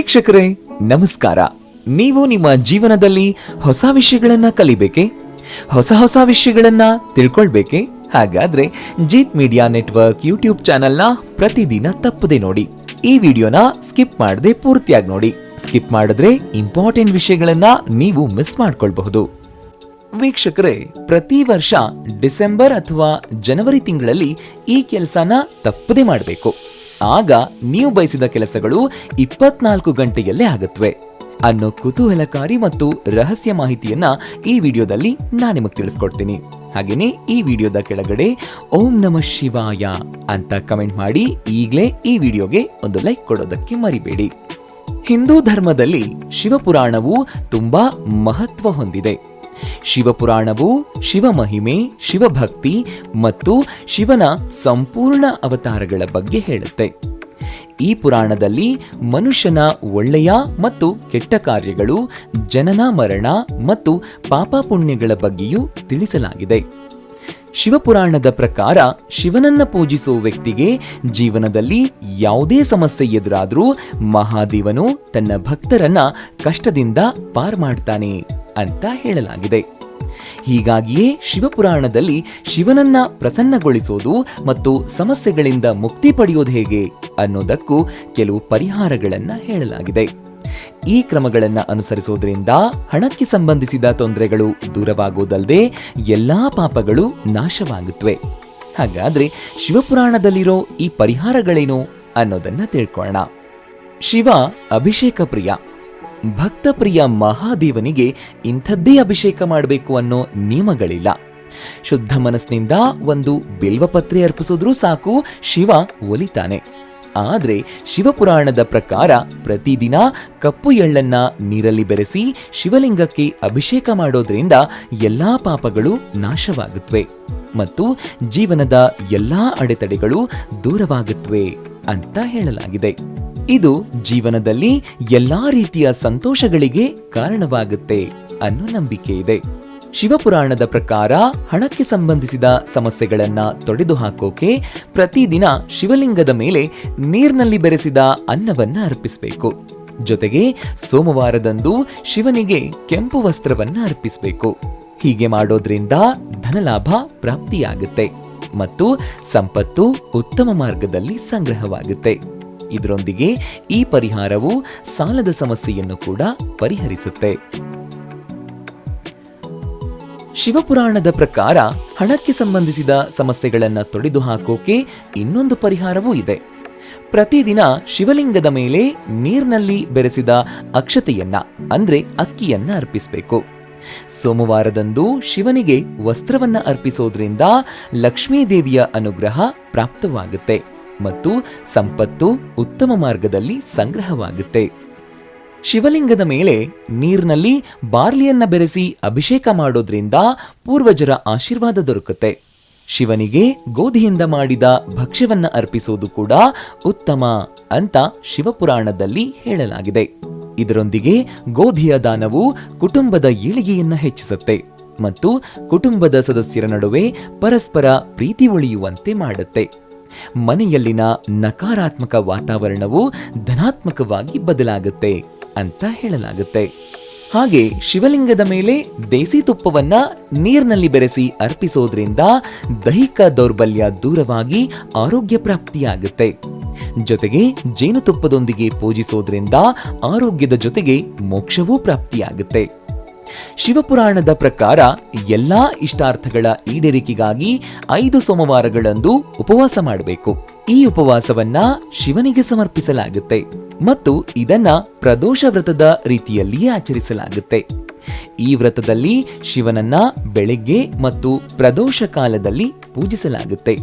ವೀಕ್ಷಕರೇ, ನಮಸ್ಕಾರ. ನೀವು ನಿಮ್ಮ ಜೀವನದಲ್ಲಿ ಹೊಸ ವಿಷಯಗಳನ್ನ ಕಲಿಬೇಕೆ? ಹೊಸ ಹೊಸ ವಿಷಯಗಳನ್ನ ತಿಳ್ಕೊಳ್ಬೇಕೆ? ಹಾಗಾದ್ರೆ ಜೀತ್ ಮೀಡಿಯಾ ನೆಟ್ವರ್ಕ್ ಯೂಟ್ಯೂಬ್ ಚಾನೆಲ್ನ ಪ್ರತಿದಿನ ತಪ್ಪದೆ ನೋಡಿ. ಈ ವಿಡಿಯೋನ ಸ್ಕಿಪ್ ಮಾಡದೆ ಪೂರ್ತಿಯಾಗಿ ನೋಡಿ. ಸ್ಕಿಪ್ ಮಾಡಿದ್ರೆ ಇಂಪಾರ್ಟೆಂಟ್ ವಿಷಯಗಳನ್ನ ನೀವು ಮಿಸ್ ಮಾಡ್ಕೊಳ್ಬಹುದು. ವೀಕ್ಷಕರೇ, ಪ್ರತಿ ವರ್ಷ ಡಿಸೆಂಬರ್ ಅಥವಾ ಜನವರಿ ತಿಂಗಳಲ್ಲಿ ಈ ಕೆಲಸನ ತಪ್ಪದೆ ಮಾಡಬೇಕು. ಆಗ ನೀವು ಬಯಸಿದ ಕೆಲಸಗಳು ಇಪ್ಪತ್ನಾಲ್ಕು ಗಂಟೆಯಲ್ಲೇ ಆಗುತ್ತವೆ ಅನ್ನೋ ಕುತೂಹಲಕಾರಿ ಮತ್ತು ರಹಸ್ಯ ಮಾಹಿತಿಯನ್ನ ಈ ವಿಡಿಯೋದಲ್ಲಿ ನಾನು ನಿಮಗೆ ತಿಳಿಸ್ಕೊಡ್ತೀನಿ. ಹಾಗೆಯೇ ಈ ವಿಡಿಯೋದ ಕೆಳಗಡೆ ಓಂ ನಮ ಶಿವಾಯ ಅಂತ ಕಮೆಂಟ್ ಮಾಡಿ ಈಗಲೇ ಈ ವಿಡಿಯೋಗೆ ಒಂದು ಲೈಕ್ ಕೊಡೋದಕ್ಕೆ ಮರಿಬೇಡಿ. ಹಿಂದೂ ಧರ್ಮದಲ್ಲಿ ಶಿವಪುರಾಣವು ತುಂಬಾ ಮಹತ್ವ ಹೊಂದಿದೆ. ಶಿವಪುರಾಣವು ಶಿವಮಹಿಮೆ, ಶಿವಭಕ್ತಿ ಮತ್ತು ಶಿವನ ಸಂಪೂರ್ಣ ಅವತಾರಗಳ ಬಗ್ಗೆ ಹೇಳುತ್ತೆ. ಈ ಪುರಾಣದಲ್ಲಿ ಮನುಷ್ಯನ ಒಳ್ಳೆಯ ಮತ್ತು ಕೆಟ್ಟ ಕಾರ್ಯಗಳು, ಜನನ, ಮರಣ ಮತ್ತು ಪಾಪ ಪುಣ್ಯಗಳ ಬಗ್ಗೆಯೂ ತಿಳಿಸಲಾಗಿದೆ. ಶಿವಪುರಾಣದ ಪ್ರಕಾರ ಶಿವನನ್ನ ಪೂಜಿಸುವ ವ್ಯಕ್ತಿಗೆ ಜೀವನದಲ್ಲಿ ಯಾವುದೇ ಸಮಸ್ಯೆ ಎದುರಾದರೂ ಮಹಾದೇವನು ತನ್ನ ಭಕ್ತರನ್ನ ಕಷ್ಟದಿಂದ ಪಾರ್ ಮಾಡ್ತಾನೆ. ಅಂತ ಹೇಳಲಾಗಿದೆ. ಹೀಗಾಗಿಯೇ ಶಿವಪುರಾಣದಲ್ಲಿ ಶಿವನನ್ನ ಪ್ರಸನ್ನಗೊಳಿಸೋದು ಮತ್ತು ಸಮಸ್ಯೆಗಳಿಂದ ಮುಕ್ತಿ ಪಡೆಯೋದು ಹೇಗೆ ಅನ್ನೋದಕ್ಕೂ ಕೆಲವು ಪರಿಹಾರಗಳನ್ನ ಹೇಳಲಾಗಿದೆ. ಈ ಕ್ರಮಗಳನ್ನ ಅನುಸರಿಸೋದ್ರಿಂದ ಹಣಕ್ಕೆ ಸಂಬಂಧಿಸಿದ ತೊಂದರೆಗಳು ದೂರವಾಗುವುದಲ್ಲದೆ ಎಲ್ಲಾ ಪಾಪಗಳು ನಾಶವಾಗುತ್ತವೆ. ಹಾಗಾದ್ರೆ ಶಿವಪುರಾಣದಲ್ಲಿರೋ ಈ ಪರಿಹಾರಗಳೇನು ಅನ್ನೋದನ್ನ ತಿಳ್ಕೊಳ್ಳೋಣ. ಶಿವ ಅಭಿಷೇಕ ಪ್ರಿಯ. ಭಕ್ತ ಪ್ರಿಯ ಮಹಾದೇವನಿಗೆ ಇಂಥದ್ದೇ ಅಭಿಷೇಕ ಮಾಡಬೇಕು ಅನ್ನೋ ನಿಯಮಗಳಿಲ್ಲ. ಶುದ್ಧ ಮನಸ್ಸಿನಿಂದ ಒಂದು ಬಿಲ್ವಪತ್ರೆ ಅರ್ಪಿಸಿದ್ರೂ ಸಾಕು, ಶಿವ ಒಲಿತಾನೆ. ಆದರೆ ಶಿವಪುರಾಣದ ಪ್ರಕಾರ ಪ್ರತಿದಿನ ಕಪ್ಪು ಎಳ್ಳನ್ನ ನೀರಲ್ಲಿ ಬೆರೆಸಿ ಶಿವಲಿಂಗಕ್ಕೆ ಅಭಿಷೇಕ ಮಾಡೋದ್ರಿಂದ ಎಲ್ಲಾ ಪಾಪಗಳು ನಾಶವಾಗುತ್ತವೆ ಮತ್ತು ಜೀವನದ ಎಲ್ಲಾ ಅಡೆತಡೆಗಳು ದೂರವಾಗುತ್ತವೆ ಅಂತ ಹೇಳಲಾಗಿದೆ. ಇದು ಜೀವನದಲ್ಲಿ ಎಲ್ಲಾ ರೀತಿಯ ಸಂತೋಷಗಳಿಗೆ ಕಾರಣವಾಗುತ್ತೆ ಅನ್ನೋ ನಂಬಿಕೆ ಇದೆ. ಶಿವಪುರಾಣದ ಪ್ರಕಾರ ಹಣಕ್ಕೆ ಸಂಬಂಧಿಸಿದ ಸಮಸ್ಯೆಗಳನ್ನ ತೊಡೆದು ಹಾಕೋಕೆ ಪ್ರತಿದಿನ ಶಿವಲಿಂಗದ ಮೇಲೆ ನೀರಿನಲ್ಲಿ ಬೆರೆಸಿದ ಅನ್ನವನ್ನ ಅರ್ಪಿಸಬೇಕು. ಜೊತೆಗೆ ಸೋಮವಾರದಂದು ಶಿವನಿಗೆ ಕೆಂಪು ವಸ್ತ್ರವನ್ನ ಅರ್ಪಿಸಬೇಕು. ಹೀಗೆ ಮಾಡೋದ್ರಿಂದ ಧನಲಾಭ ಪ್ರಾಪ್ತಿಯಾಗುತ್ತೆ ಮತ್ತು ಸಂಪತ್ತು ಉತ್ತಮ ಮಾರ್ಗದಲ್ಲಿ ಸಂಗ್ರಹವಾಗುತ್ತೆ. ಇದರೊಂದಿಗೆ ಈ ಪರಿಹಾರವು ಸಾಲದ ಸಮಸ್ಯೆಯನ್ನು ಕೂಡ ಪರಿಹರಿಸುತ್ತೆ. ಶಿವಪುರಾಣದ ಪ್ರಕಾರ ಹಣಕ್ಕೆ ಸಂಬಂಧಿಸಿದ ಸಮಸ್ಯೆಗಳನ್ನ ತೊಡೆದು ಹಾಕೋಕೆ ಇನ್ನೊಂದು ಪರಿಹಾರವೂ ಇದೆ. ಪ್ರತಿದಿನ ಶಿವಲಿಂಗದ ಮೇಲೆ ನೀರಿನಲ್ಲಿ ಬೆರೆಸಿದ ಅಕ್ಷತೆಯನ್ನ, ಅಂದ್ರೆ ಅಕ್ಕಿಯನ್ನ ಅರ್ಪಿಸಬೇಕು. ಸೋಮವಾರದಂದು ಶಿವನಿಗೆ ವಸ್ತ್ರವನ್ನ ಅರ್ಪಿಸೋದ್ರಿಂದ ಲಕ್ಷ್ಮೀದೇವಿಯ ಅನುಗ್ರಹ ಪ್ರಾಪ್ತವಾಗುತ್ತೆ. ಮತ್ತು ಸಂಪತ್ತು ಉತ್ತಮ ಮಾರ್ಗದಲ್ಲಿ ಸಂಗ್ರಹವಾಗುತ್ತೆ. ಶಿವಲಿಂಗದ ಮೇಲೆ ನೀರಿನಲ್ಲಿ ಬಾರ್ಲಿಯನ್ನ ಬೆರೆಸಿ ಅಭಿಷೇಕ ಮಾಡೋದ್ರಿಂದ ಪೂರ್ವಜರ ಆಶೀರ್ವಾದ ದೊರಕುತ್ತೆ. ಶಿವನಿಗೆ ಗೋಧಿಯಿಂದ ಮಾಡಿದ ಭಕ್ಷ್ಯವನ್ನ ಅರ್ಪಿಸೋದು ಕೂಡ ಉತ್ತಮ ಅಂತ ಶಿವಪುರಾಣದಲ್ಲಿ ಹೇಳಲಾಗಿದೆ. ಇದರೊಂದಿಗೆ ಗೋಧಿಯ ದಾನವು ಕುಟುಂಬದ ಏಳಿಗೆಯನ್ನ ಹೆಚ್ಚಿಸುತ್ತೆ ಮತ್ತು ಕುಟುಂಬದ ಸದಸ್ಯರ ನಡುವೆ ಪರಸ್ಪರ ಪ್ರೀತಿ ಉಳಿಯುವಂತೆ ಮಾಡುತ್ತೆ. ಮನೆಯಲ್ಲಿನ ನಕಾರಾತ್ಮಕ ವಾತಾವರಣವು ಧನಾತ್ಮಕವಾಗಿ ಬದಲಾಗುತ್ತೆ ಅಂತ ಹೇಳಲಾಗುತ್ತೆ. ಹಾಗೆ ಶಿವಲಿಂಗದ ಮೇಲೆ ದೇಸಿ ತುಪ್ಪವನ್ನ ನೀರಿನಲ್ಲಿ ಬೆರೆಸಿ ಅರ್ಪಿಸೋದ್ರಿಂದ ದೈಹಿಕ ದೌರ್ಬಲ್ಯ ದೂರವಾಗಿ ಆರೋಗ್ಯ ಪ್ರಾಪ್ತಿಯಾಗುತ್ತೆ. ಜೊತೆಗೆ ಜೇನುತುಪ್ಪದೊಂದಿಗೆ ಪೂಜಿಸೋದ್ರಿಂದ ಆರೋಗ್ಯದ ಜೊತೆಗೆ ಮೋಕ್ಷವೂ ಪ್ರಾಪ್ತಿಯಾಗುತ್ತೆ. ಶಿವಪುರಾಣದ ಪ್ರಕಾರ ಎಲ್ಲಾ ಇಷ್ಟಾರ್ಥಗಳ ಈಡೇರಿಕೆಗಾಗಿ ಐದು ಸೋಮವಾರಗಳಂದು ಉಪವಾಸ ಮಾಡಬೇಕು. ಈ ಉಪವಾಸವನ್ನ ಶಿವನಿಗೆ ಸಮರ್ಪಿಸಲಾಗುತ್ತೆ ಮತ್ತು ಇದನ್ನ ಪ್ರದೋಷ ವ್ರತದ ರೀತಿಯಲ್ಲಿ ಆಚರಿಸಲಾಗುತ್ತೆ. ಈ ವ್ರತದಲ್ಲಿ ಶಿವನನ್ನ ಬೆಳಿಗ್ಗೆ ಮತ್ತು ಪ್ರದೋಷ ಕಾಲದಲ್ಲಿ ಪೂಜಿಸಲಾಗುತ್ತೆ.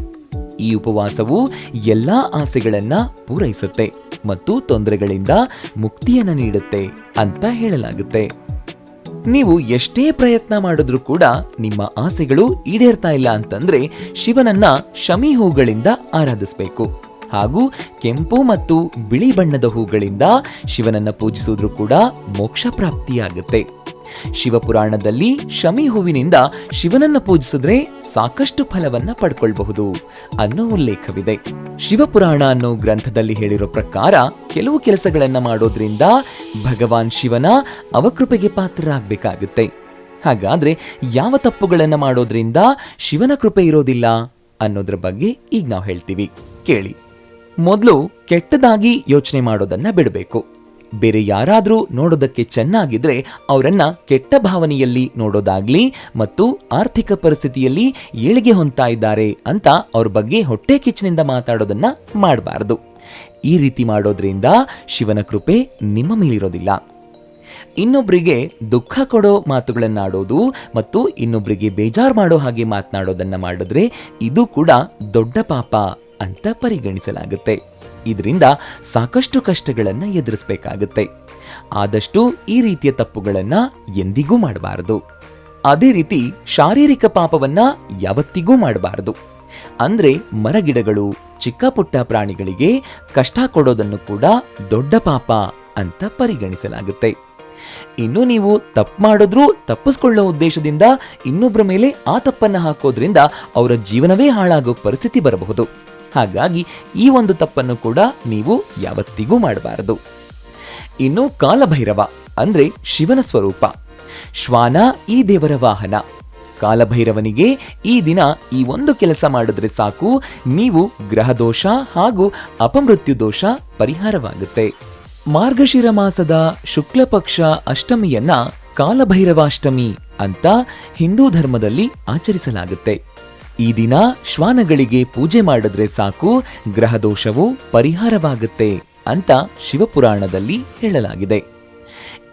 ಈ ಉಪವಾಸವು ಎಲ್ಲಾ ಆಸೆಗಳನ್ನ ಪೂರೈಸುತ್ತೆ ಮತ್ತು ತೊಂದರೆಗಳಿಂದ ಮುಕ್ತಿಯನ್ನ ನೀಡುತ್ತೆ ಅಂತ ಹೇಳಲಾಗುತ್ತೆ. ನೀವು ಎಷ್ಟೇ ಪ್ರಯತ್ನ ಮಾಡಿದ್ರೂ ಕೂಡ ನಿಮ್ಮ ಆಸೆಗಳು ಈಡೇರ್ತಾ ಇಲ್ಲ ಅಂತಂದ್ರೆ ಶಿವನನ್ನ ಶಮಿ ಹೂಗಳಿಂದ ಆರಾಧಿಸಬೇಕು. ಹಾಗೂ ಕೆಂಪು ಮತ್ತು ಬಿಳಿ ಬಣ್ಣದ ಹೂಗಳಿಂದ ಶಿವನನ್ನ ಪೂಜಿಸಿದ್ರು ಕೂಡ ಮೋಕ್ಷ ಪ್ರಾಪ್ತಿಯಾಗುತ್ತೆ. ಶಿವಪುರಾಣದಲ್ಲಿ ಶಮಿ ಹೂವಿನಿಂದ ಶಿವನನ್ನ ಪೂಜಿಸಿದ್ರೆ ಸಾಕಷ್ಟು ಫಲವನ್ನ ಪಡ್ಕೊಳ್ಬಹುದು ಅನ್ನೋ ಉಲ್ಲೇಖವಿದೆ. ಶಿವಪುರಾಣ ಅನ್ನೋ ಗ್ರಂಥದಲ್ಲಿ ಹೇಳಿರೋ ಪ್ರಕಾರ ಕೆಲವು ಕೆಲಸಗಳನ್ನ ಮಾಡೋದ್ರಿಂದ ಭಗವಾನ್ ಶಿವನ ಅವಕೃಪೆಗೆ ಪಾತ್ರರಾಗಬೇಕಾಗುತ್ತೆ. ಹಾಗಾದ್ರೆ ಯಾವ ತಪ್ಪುಗಳನ್ನ ಮಾಡೋದ್ರಿಂದ ಶಿವನ ಕೃಪೆ ಇರೋದಿಲ್ಲ ಅನ್ನೋದ್ರ ಬಗ್ಗೆ ಈಗ ನಾವು ಹೇಳ್ತೀವಿ. ಕೇಳಿ. ಮೊದಲು ಕೆಟ್ಟದಾಗಿ ಯೋಚನೆ ಮಾಡೋದನ್ನ ಬಿಡಬೇಕು. ಬೇರೆ ಯಾರಾದರೂ ನೋಡೋದಕ್ಕೆ ಚೆನ್ನಾಗಿದ್ರೆ ಅವರನ್ನ ಕೆಟ್ಟ ಭಾವನೆಯಲ್ಲಿ ನೋಡೋದಾಗ್ಲಿ ಮತ್ತು ಆರ್ಥಿಕ ಪರಿಸ್ಥಿತಿಯಲ್ಲಿ ಏಳಿಗೆ ಹೊಂತಾ ಇದ್ದಾರೆ ಅಂತ ಅವ್ರ ಬಗ್ಗೆ ಹೊಟ್ಟೆ ಕಿಚ್ಚಿನಿಂದ ಮಾತಾಡೋದನ್ನ ಮಾಡಬಾರದು. ಈ ರೀತಿ ಮಾಡೋದ್ರಿಂದ ಶಿವನ ಕೃಪೆ ನಿಮ್ಮ ಮೇಲಿರೋದಿಲ್ಲ. ಇನ್ನೊಬ್ಬರಿಗೆ ದುಃಖ ಕೊಡೋ ಮಾತುಗಳನ್ನಾಡೋದು ಮತ್ತು ಇನ್ನೊಬ್ಬರಿಗೆ ಬೇಜಾರು ಮಾಡೋ ಹಾಗೆ ಮಾತನಾಡೋದನ್ನು ಮಾಡಿದ್ರೆ ಇದು ಕೂಡ ದೊಡ್ಡ ಪಾಪ ಅಂತ ಪರಿಗಣಿಸಲಾಗುತ್ತೆ. ಇದರಿಂದ ಸಾಕಷ್ಟು ಕಷ್ಟಗಳನ್ನು ಎದುರಿಸಬೇಕಾಗುತ್ತೆ. ಆದಷ್ಟು ಈ ರೀತಿಯ ತಪ್ಪುಗಳನ್ನು ಎಂದಿಗೂ ಮಾಡಬಾರದು. ಅದೇ ರೀತಿ ಶಾರೀರಿಕ ಪಾಪವನ್ನ ಯಾವತ್ತಿಗೂ ಮಾಡಬಾರದು. ಅಂದ್ರೆ ಮರಗಿಡಗಳು, ಚಿಕ್ಕ ಪುಟ್ಟ ಪ್ರಾಣಿಗಳಿಗೆ ಕಷ್ಟ ಕೊಡೋದನ್ನು ಕೂಡ ದೊಡ್ಡ ಪಾಪ ಅಂತ ಪರಿಗಣಿಸಲಾಗುತ್ತೆ. ಇನ್ನು ನೀವು ತಪ್ಪು ಮಾಡಿದ್ರೂ ತಪ್ಪಿಸ್ಕೊಳ್ಳೋ ಉದ್ದೇಶದಿಂದ ಇನ್ನೊಬ್ಬರ ಮೇಲೆ ಆ ತಪ್ಪನ್ನು ಹಾಕೋದ್ರಿಂದ ಅವರ ಜೀವನವೇ ಹಾಳಾಗೋ ಪರಿಸ್ಥಿತಿ ಬರಬಹುದು. ಹಾಗಾಗಿ ಈ ಒಂದು ತಪ್ಪನ್ನು ಕೂಡ ನೀವು ಯಾವತ್ತಿಗೂ ಮಾಡಬಾರದು. ಇನ್ನು ಕಾಲಭೈರವ ಅಂದ್ರೆ ಶಿವನ ಸ್ವರೂಪ. ಶ್ವಾನ ಈ ದೇವರ ವಾಹನ. ಕಾಲಭೈರವನಿಗೆ ಈ ದಿನ ಈ ಒಂದು ಕೆಲಸ ಮಾಡಿದ್ರೆ ಸಾಕು, ನೀವು ಗ್ರಹದೋಷ ಹಾಗೂ ಅಪಮೃತ್ಯು ದೋಷ ಪರಿಹಾರವಾಗುತ್ತೆ. ಮಾರ್ಗಶಿರ ಮಾಸದ ಶುಕ್ಲ ಪಕ್ಷ ಅಷ್ಟಮಿಯನ್ನ ಕಾಲಭೈರವಾಷ್ಟಮಿ ಅಂತ ಹಿಂದೂ ಧರ್ಮದಲ್ಲಿ ಆಚರಿಸಲಾಗುತ್ತೆ. ಈ ದಿನ ಶ್ವಾನಗಳಿಗೆ ಪೂಜೆ ಮಾಡಿದ್ರೆ ಸಾಕು, ಗ್ರಹದೋಷವು ಪರಿಹಾರವಾಗುತ್ತೆ ಅಂತ ಶಿವಪುರಾಣದಲ್ಲಿ ಹೇಳಲಾಗಿದೆ.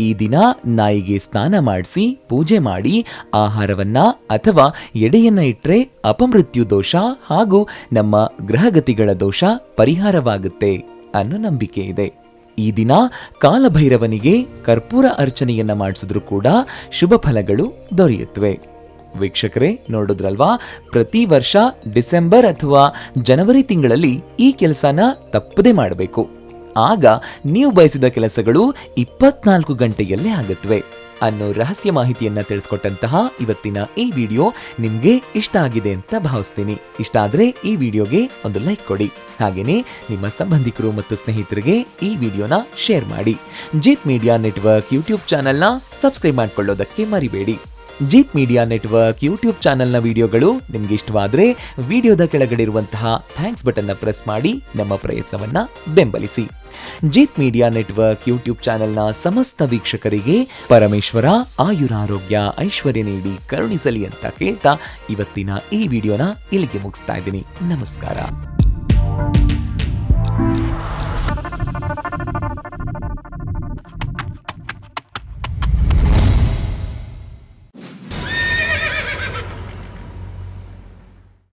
ಈ ದಿನ ನಾಯಿಗೆ ಸ್ನಾನ ಮಾಡಿಸಿ, ಪೂಜೆ ಮಾಡಿ, ಆಹಾರವನ್ನ ಅಥವಾ ಎಡೆಯನ್ನ ಇಟ್ಟರೆ ಅಪಮೃತ್ಯು ದೋಷ ಹಾಗೂ ನಮ್ಮ ಗ್ರಹಗತಿಗಳ ದೋಷ ಪರಿಹಾರವಾಗುತ್ತೆ ಅನ್ನೋ ನಂಬಿಕೆ ಇದೆ. ಈ ದಿನ ಕಾಲಭೈರವನಿಗೆ ಕರ್ಪೂರ ಅರ್ಚನೆಯನ್ನ ಮಾಡಿಸಿದ್ರು ಕೂಡ ಶುಭ ಫಲಗಳು ದೊರೆಯುತ್ತವೆ. ವೀಕ್ಷಕರೇ ನೋಡಿದ್ರಲ್ವಾ? ಪ್ರತಿ ವರ್ಷ ಡಿಸೆಂಬರ್ ಅಥವಾ ಜನವರಿ ತಿಂಗಳಲ್ಲಿ ಈ ಕೆಲಸನ ತಪ್ಪದೇ ಮಾಡಬೇಕು. ಆಗ ನೀವು ಬಯಸಿದ ಕೆಲಸಗಳು ಇಪ್ಪತ್ನಾಲ್ಕು ಗಂಟೆಯಲ್ಲೇ ಆಗುತ್ತವೆ ಅನ್ನೋ ರಹಸ್ಯ ಮಾಹಿತಿಯನ್ನ ತಿಳಿಸ್ಕೊಟ್ಟಂತಹ ಇವತ್ತಿನ ಈ ವಿಡಿಯೋ ನಿಮ್ಗೆ ಇಷ್ಟ ಆಗಿದೆ ಅಂತ ಭಾವಿಸ್ತೀನಿ. ಇಷ್ಟ ಆದ್ರೆ ಈ ವಿಡಿಯೋಗೆ ಒಂದು ಲೈಕ್ ಕೊಡಿ. ಹಾಗೇನೆ ನಿಮ್ಮ ಸಂಬಂಧಿಕರು ಮತ್ತು ಸ್ನೇಹಿತರಿಗೆ ಈ ವಿಡಿಯೋನ ಶೇರ್ ಮಾಡಿ. ಜೀತ್ ಮೀಡಿಯಾ ನೆಟ್ವರ್ಕ್ ಯೂಟ್ಯೂಬ್ ಚಾನೆಲ್ನ ಸಬ್ಸ್ಕ್ರೈಬ್ ಮಾಡ್ಕೊಳ್ಳೋದಕ್ಕೆ ಮರಿಬೇಡಿ. ಜೀತ್ ಮೀಡಿಯಾ ನೆಟ್ವರ್ಕ್ ಯೂಟ್ಯೂಬ್ ಚಾನೆಲ್ನ ವಿಡಿಯೋಗಳು ನಿಮ್ಗೆ ಇಷ್ಟವಾದರೆ ವಿಡಿಯೋದ ಕೆಳಗಡೆ ಇರುವಂತಹ ಥ್ಯಾಂಕ್ಸ್ ಬಟನ್ನ ಪ್ರೆಸ್ ಮಾಡಿ ನಮ್ಮ ಪ್ರಯತ್ನವನ್ನ ಬೆಂಬಲಿಸಿ. ಜೀತ್ ಮೀಡಿಯಾ ನೆಟ್ವರ್ಕ್ ಯೂಟ್ಯೂಬ್ ಚಾನೆಲ್ನ ಸಮಸ್ತ ವೀಕ್ಷಕರಿಗೆ ಪರಮೇಶ್ವರ ಆಯುರಾರೋಗ್ಯ ಐಶ್ವರ್ಯ ನೀಡಿ ಕರುಣಿಸಲಿ ಅಂತ ಕೇಳ್ತಾ ಇವತ್ತಿನ ಈ ವಿಡಿಯೋನ ಇಲ್ಲಿಗೆ ಮುಗಿಸ್ತಾ ಇದ್ದೀನಿ. ನಮಸ್ಕಾರ.